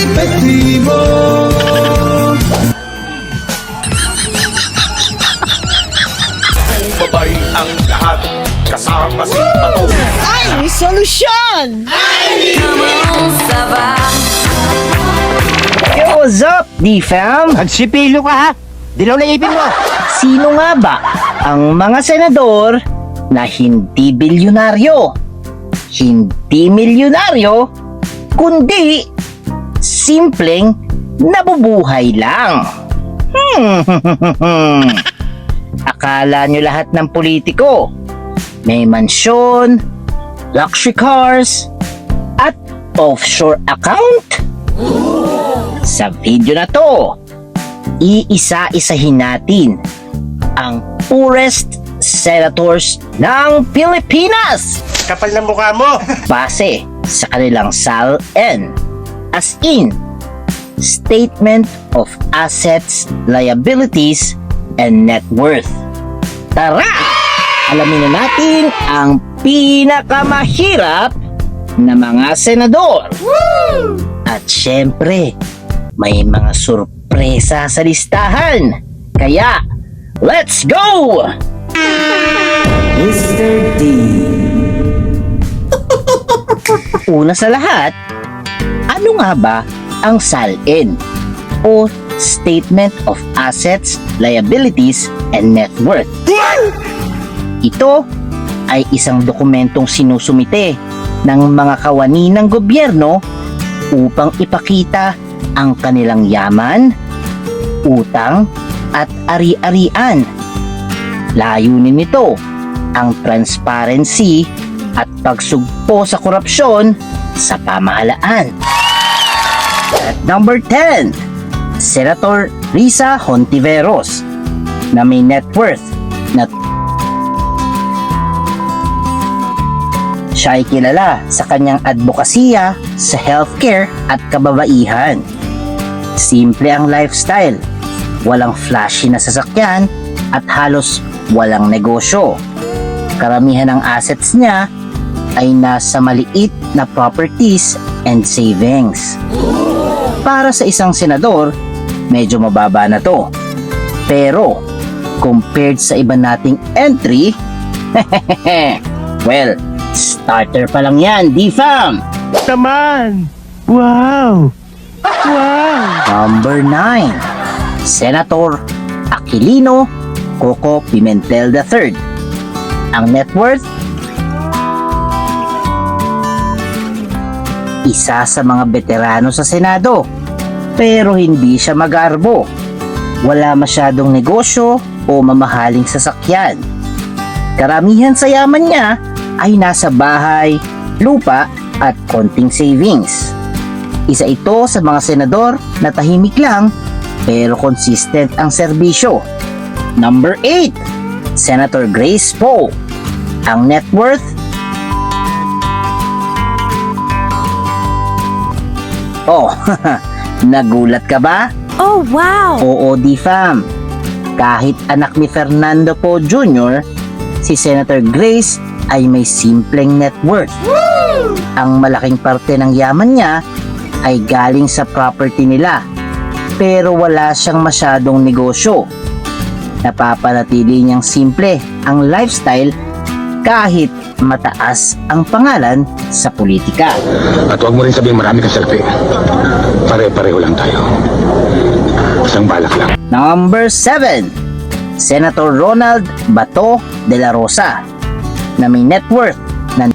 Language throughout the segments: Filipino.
epektibo Babay ang lahat Kasama si Pato Ay, may solusyon! Yo, what's up, D-Fam? Nagsipilo ka ha? Dilaw na ipin mo. Sino nga ba ang mga senador na hindi bilyonaryo? Hindi milyonaryo, kundi simpleng nabubuhay lang. Hmm. Akala nyo lahat ng politiko may mansyon, luxury cars, at offshore account? Sa video na to, iisa-isahin natin ang poorest senators ng Pilipinas Kapal na mukha mo. base sa kanilang SAL-N as in Statement of Assets, Liabilities, and Net Worth. Tara! Alamin na natin ang pinakamahirap na mga senador. At syempre, may mga sorpresa sa listahan. Kaya, let's go! Mr. D. Una sa lahat, ano nga ba ang SALN o Statement of Assets, Liabilities, and Net Worth? Ito ay isang dokumentong sinusumite ng mga kawani ng gobyerno upang ipakita ang kanilang yaman, utang, at ari-arian. Layunin nito ang transparency at pagsugpo sa korupsyon sa pamahalaan. Number 10, Senator Risa Hontiveros na may net worth na siya ay kilala sa kanyang advokasya sa healthcare at kababaihan. Simple ang lifestyle, walang flashy na sasakyan at halos walang negosyo. Karamihan ng assets niya ay nasa maliit na properties and savings. Para sa isang senador, medyo mababa na to. Pero, compared sa iba nating entry, well, starter pa lang yan, D-Fam! Naman. Wow. Wow. Number 9, Senator Aquilino Coco Pimentel III. Ang net worth? Isa sa mga veterano sa Senado, pero hindi siya magarbo. Wala masyadong negosyo o mamahaling sasakyan. Karamihan sa yaman niya ay nasa bahay, lupa at konting savings. Isa ito sa mga senador na tahimik lang pero consistent ang serbisyo. Number 8, Senator Grace Poe. Ang net worth Oh, nagulat ka ba? Oh, wow! Oo, di-fam. Kahit anak ni Fernando Poe Jr., si Senator Grace ay may simpleng net worth. Ang malaking parte ng yaman niya ay galing sa property nila. Pero wala siyang masyadong negosyo. Napapanatili niyang simple ang lifestyle kahit mataas ang pangalan sa politika. At huwag mo rin sabihin marami kang selfie. Pare-pareho lang tayo. Isang balak lang. Number 7, Senator Ronald Bato de la Rosa na may net worth na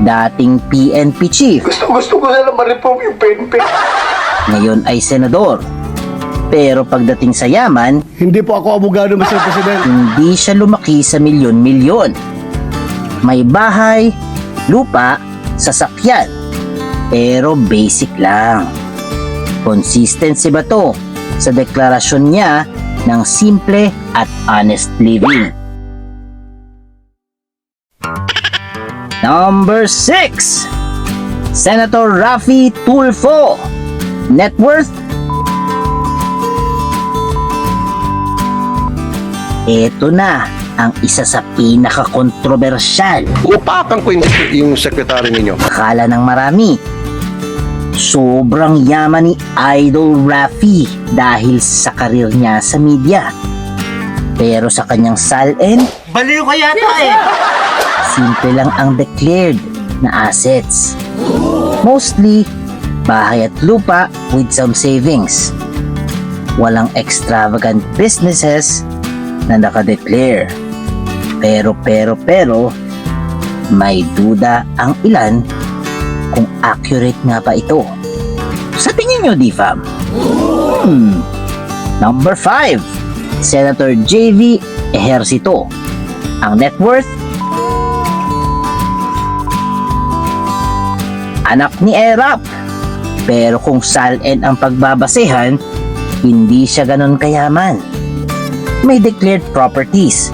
dating PNP chief, Gusto, gusto ko na naman reform yung PNP ngayon ay senador. Pero pagdating sa yaman, Hindi po ako abogado, Mr. President. hindi siya lumaki sa milyon-milyon. May bahay, lupa, sasakyan. Pero basic lang. Consistency ba to sa deklarasyon niya ng simple at honest living? Number 6 Senator Rafi Tulfo Net worth Ito na ang isa sa pinaka-kontrobersyal Upakan ko yung, yung sekretary ninyo. akala ng marami. Sobrang yaman ni Idol Rafi dahil sa karir niya sa media. Pero sa kanyang salin, Baliw ka yata eh. simple lang ang declared na assets. Mostly, bahay at lupa with some savings. Walang extravagant businesses na nakadeclare. Pero pero pero, may duda ang ilan kung accurate nga ba ito. Sa tingin nyo, D-Fam? Hmm. Number 5, Senator J.V. Ejercito. Ang net worth anak ni Erap. Pero kung salin ang pagbabasehan, hindi siya ganon kayaman. May declared properties,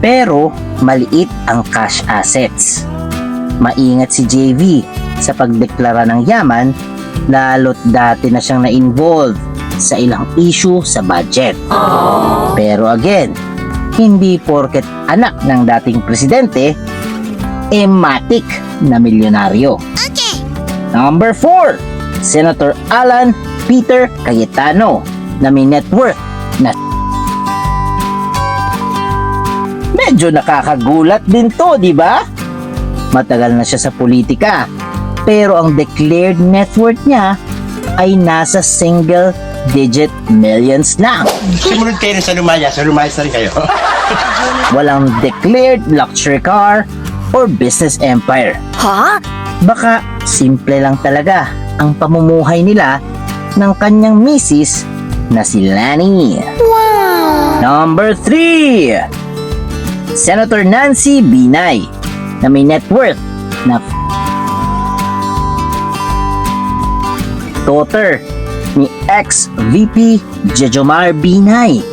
pero maliit ang cash assets. Maingat si JV sa pagdeklara ng yaman, lalo't dati na siyang na-involve sa ilang issue sa budget. Pero again, hindi porket anak ng dating presidente, ematic na milyonaryo. Number 4, Senator Alan Peter Cayetano na may net worth Medyo nakakagulat din to, di ba? Matagal na siya sa politika, pero ang declared net worth niya ay nasa single digit millions lang. Sumunod kayo sa lumaya. Sa lumaya na rin kayo. Walang declared luxury car or business empire. Ha? Baka simple lang talaga ang pamumuhay nila ng kanyang misis na si Lani. Wow! Number 3 Senator Nancy Binay na may net worth na daughter ni ex-VP Jejomar Binay.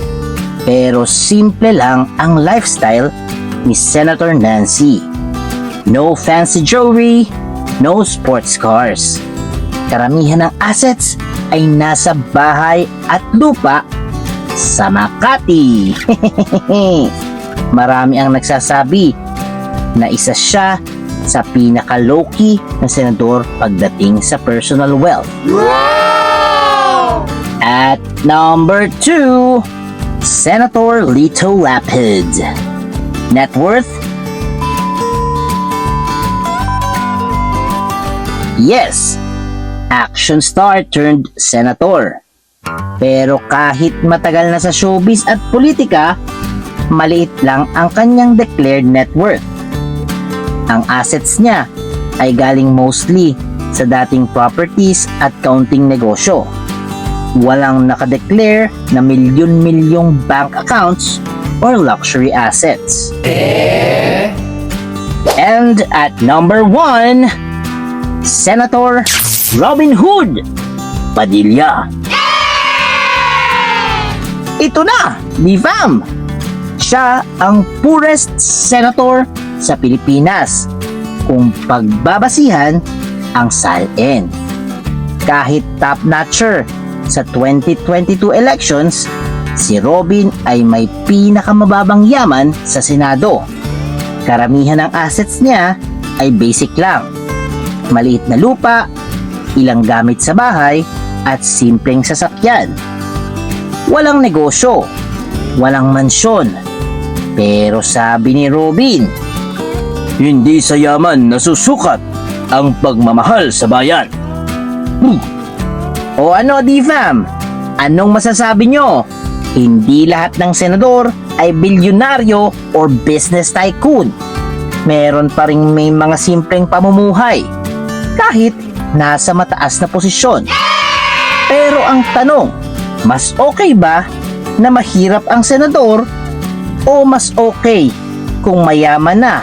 Pero simple lang ang lifestyle ni Senator Nancy. No fancy jewelry, no sports cars. Karamihan ng assets ay nasa bahay at lupa sa Makati. Marami ang nagsasabi na isa siya sa pinaka low-key na senador pagdating sa personal wealth. At number 2, Senator Lito Lapid. Net worth Yes, action star turned senator. Pero kahit matagal na sa showbiz at politika, maliit lang ang kanyang declared net worth. Ang assets niya ay galing mostly sa dating properties at counting negosyo. Walang nakadeclare na milyon-milyong bank accounts or luxury assets. And at number one, Senator Robin Hood Padilla. Ito na, di fam! Siya ang poorest senator sa Pilipinas kung pagbabasihan ang salin. Kahit top-notcher sa 2022 elections, si Robin ay may pinakamababang yaman sa Senado. Karamihan ng assets niya ay basic lang. Maliit na lupa, ilang gamit sa bahay, at simpleng sasakyan. Walang negosyo, walang mansyon. Pero sabi ni Robin, hindi sa yaman nasusukat ang pagmamahal sa bayan. Hmm. O ano, D-Fam? Anong masasabi nyo? Hindi lahat ng senador ay bilyonaryo or business tycoon. Meron pa rin may mga simpleng pamumuhay kahit nasa mataas na posisyon. Pero ang tanong, mas okay ba na mahirap ang senador o mas okay kung mayaman na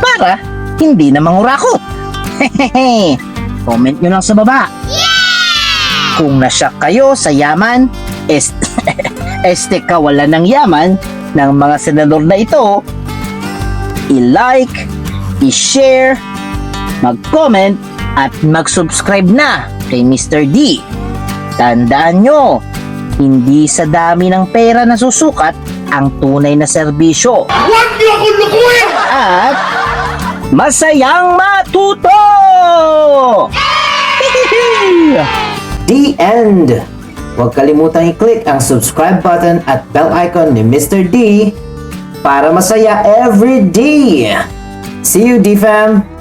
para hindi na mangurakot? Hehehe, comment nyo lang sa baba. Kung nasyak kayo sa yaman, est este kawalan ng yaman ng mga senador na ito, i-like, i-share, mag-comment, at mag-subscribe na kay Mr. D. Tandaan nyo, hindi sa dami ng pera na susukat ang tunay na serbisyo. Huwag niyo akong lukuin! At masayang matuto! The end! Huwag kalimutang i-click ang subscribe button at bell icon ni Mr. D para masaya every day! See you, D-Fam!